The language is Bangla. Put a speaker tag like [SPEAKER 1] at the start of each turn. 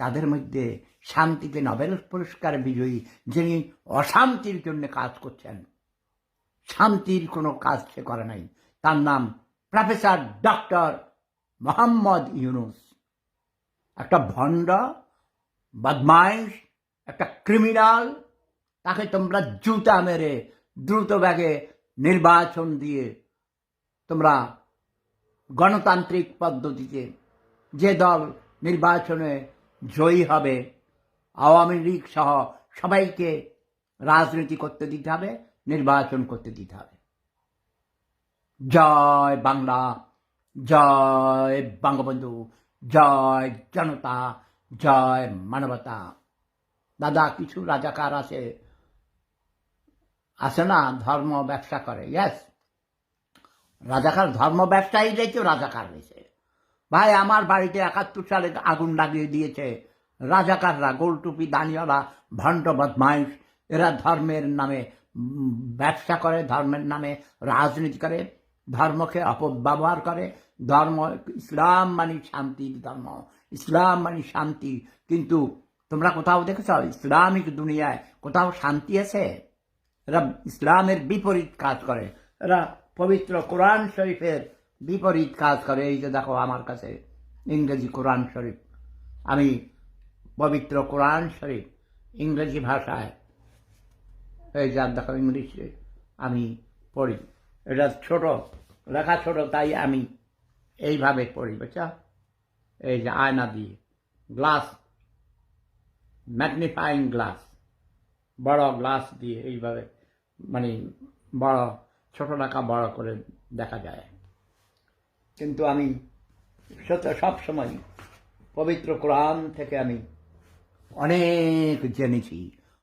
[SPEAKER 1] তাদের মধ্যে শান্তিতে নোবেল পুরস্কার বিজয়ী যিনি অশান্তির জন্য কাজ করছেন, শান্তির কোনো কাজ সে করে নাই। তার নাম প্রফেসর ডক্টর মোহাম্মদ ইউনুস। একটা ভণ্ড, বদমাইশ, একটা ক্রিমিনাল, তাকে তোমরা জুতা মেরে দ্রুত ব্যাগে নির্বাচন দিয়ে তোমরা গণতান্ত্রিক পদ্ধতিতে যে দল নির্বাচনে জয়ী হবে। আওয়ামী লীগ সহ সবাইকে রাজনীতি করতে দিতে হবে, নির্বাচন করতে দিতে হবে। জয় বাংলা, জয় বঙ্গবন্ধু, জয় জনতা, জয় মানবতা। দাদা, কিছু রাজাকার আছে? আছে না? ধর্ম ব্যবসা করে ইয়েস রাজাকার, ধর্ম ব্যবসায়ীরাই তো রাজাকার হয়েছে। ভাই, আমার বাড়িতে একাত্তর সালে আগুন লাগিয়ে দিয়েছে। রাজাকাররা, গোলটুপি, দানিওয়ালা, ভণ্ড বদমাইশ, এরা ধর্মের নামে ব্যবসা করে, ধর্মের নামে রাজনীতি করে, ধর্মকে অপব্যবহার করে। ধর্ম, ইসলাম মানে শান্তির ধর্ম। ইসলাম মানে শান্তি। কিন্তু তোমরা কোথাও দেখেছ, ইসলামিক দুনিয়ায় কোথাও শান্তি আছে? এরা ইসলামের বিপরীত কাজ করে। এরা পবিত্র কোরআন শরীফের বিপরীত কাজ করে, এই যে দেখো আমার কাছে ইংরেজি কোরআন শরীফ। আমি পবিত্র কোরআন শরীফ ইংরেজি ভাষায়, এই যা দেখো ইংলিশে আমি পড়ি। এটা ছোট, লেখা ছোট, তাই আমি এইভাবে পড়ি, বুঝছ? এই যে আয়না দিয়ে। গ্লাস, ম্যাগনিফাইং গ্লাস, বড় গ্লাস দিয়ে এইভাবে মানে বড়, ছোট লেখা বড় করে দেখা যায়। কিন্তু আমি সেটা সবসময় পবিত্র কোরআন থেকে আমি অনেক জেনেছি।